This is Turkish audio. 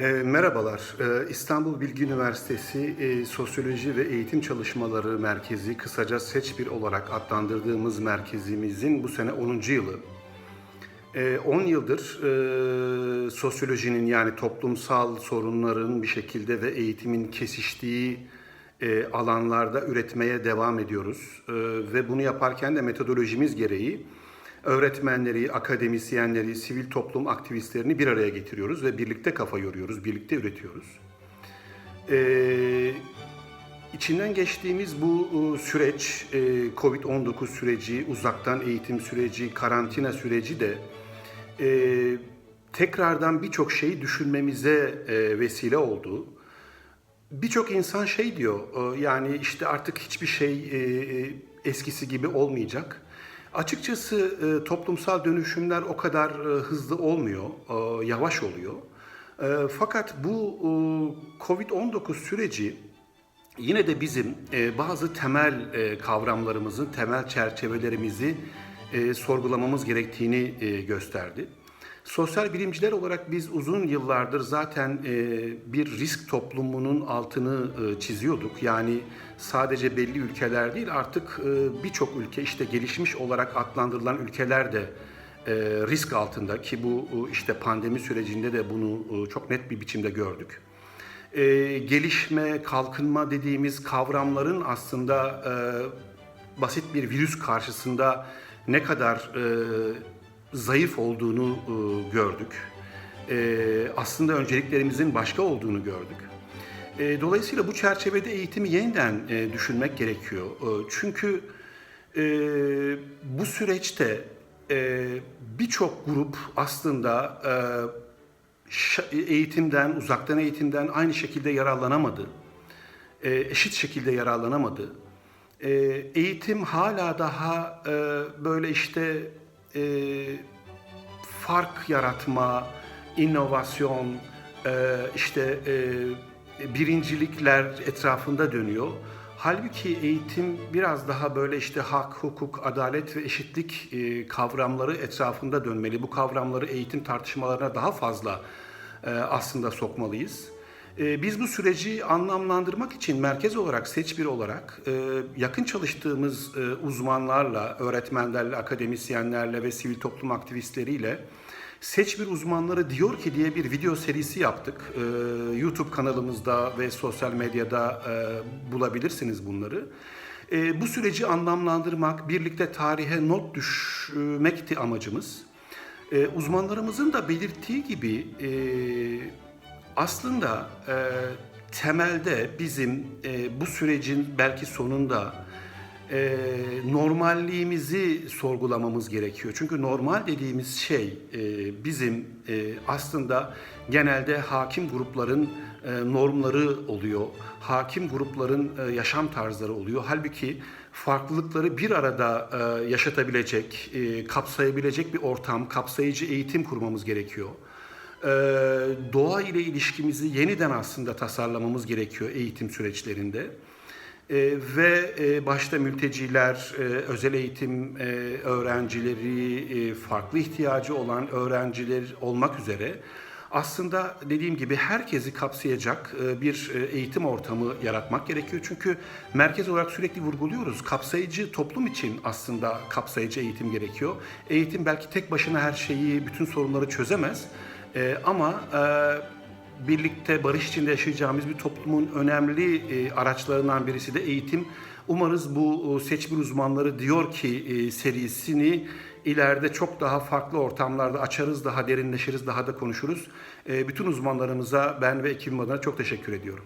E, merhabalar, e, İstanbul Bilgi Üniversitesi e, Sosyoloji ve Eğitim Çalışmaları Merkezi, kısaca SEÇ1 olarak adlandırdığımız merkezimizin bu sene 10. yılı. E, 10 yıldır e, sosyolojinin yani toplumsal sorunların bir şekilde ve eğitimin kesiştiği e, alanlarda üretmeye devam ediyoruz. E, ve bunu yaparken de metodolojimiz gereği öğretmenleri, akademisyenleri, sivil toplum aktivistlerini bir araya getiriyoruz ve birlikte kafa yoruyoruz, birlikte üretiyoruz. Ee, içinden geçtiğimiz bu e, süreç, e, Covid-19 süreci, uzaktan eğitim süreci, karantina süreci de e, tekrardan birçok şeyi düşünmemize e, vesile oldu. Birçok insan şey diyor, yani işte artık hiçbir şey eskisi gibi olmayacak. Açıkçası e, toplumsal dönüşümler o kadar e, hızlı olmuyor, e, yavaş oluyor. Fakat bu e, Covid-19 süreci yine de bizim bazı temel e, kavramlarımızı, temel çerçevelerimizi sorgulamamız gerektiğini gösterdi. Sosyal bilimciler olarak biz uzun yıllardır zaten e, bir risk toplumunun altını e, çiziyorduk. Yani sadece belli ülkeler değil artık e, birçok ülke işte gelişmiş olarak adlandırılan ülkeler de risk altında ki bu işte pandemi sürecinde de bunu çok net bir biçimde gördük. Gelişme, kalkınma dediğimiz kavramların aslında basit bir virüs karşısında ne kadar zayıf olduğunu e, gördük. E, aslında önceliklerimizin başka olduğunu gördük. E, dolayısıyla bu çerçevede eğitimi yeniden e, düşünmek gerekiyor. E, çünkü e, bu süreçte e, birçok grup aslında e, eğitimden, uzaktan eğitimden aynı şekilde yararlanamadı. E, eşit şekilde yararlanamadı. E, eğitim hala daha e, böyle işte e, fark yaratma, inovasyon, e, işte e, birincilikler etrafında dönüyor. Halbuki eğitim biraz daha böyle işte hak, hukuk, adalet ve eşitlik e, kavramları etrafında dönmeli. Bu kavramları eğitim tartışmalarına daha fazla e, aslında sokmalıyız. E, Biz bu süreci anlamlandırmak için merkez olarak, seç bir olarak e, yakın çalıştığımız e, uzmanlarla, öğretmenlerle, akademisyenlerle ve sivil toplum aktivistleriyle Seç bir uzmanları diyor ki diye bir video serisi yaptık. E, YouTube kanalımızda ve sosyal medyada bulabilirsiniz bunları. Bu süreci anlamlandırmak, birlikte tarihe not düşmekti amacımız. Uzmanlarımızın da belirttiği gibi aslında e, temelde bizim e, bu sürecin belki sonunda e, normalliğimizi sorgulamamız gerekiyor. Çünkü normal dediğimiz şey e, bizim e, aslında genelde hakim grupların e, normları oluyor. Hakim grupların e, yaşam tarzları oluyor. Halbuki farklılıkları bir arada e, yaşatabilecek, e, kapsayabilecek bir ortam, kapsayıcı eğitim kurmamız gerekiyor e, doğa ile ilişkimizi yeniden aslında tasarlamamız gerekiyor eğitim süreçlerinde. E, ve e, başta mülteciler, e, özel eğitim e, öğrencileri, e, farklı ihtiyacı olan öğrenciler olmak üzere aslında dediğim gibi herkesi kapsayacak e, bir e, eğitim ortamı yaratmak gerekiyor. Çünkü merkez olarak sürekli vurguluyoruz. Kapsayıcı toplum için aslında kapsayıcı eğitim gerekiyor. Eğitim belki tek başına her şeyi, bütün sorunları çözemez. E, ama e, birlikte barış içinde yaşayacağımız bir toplumun önemli e, araçlarından birisi de eğitim. Umarız bu e, seçme uzmanları diyor ki e, serisini ileride çok daha farklı ortamlarda açarız, daha derinleşiriz, daha da konuşuruz. E, bütün uzmanlarımıza ben ve ekibim adına çok teşekkür ediyorum.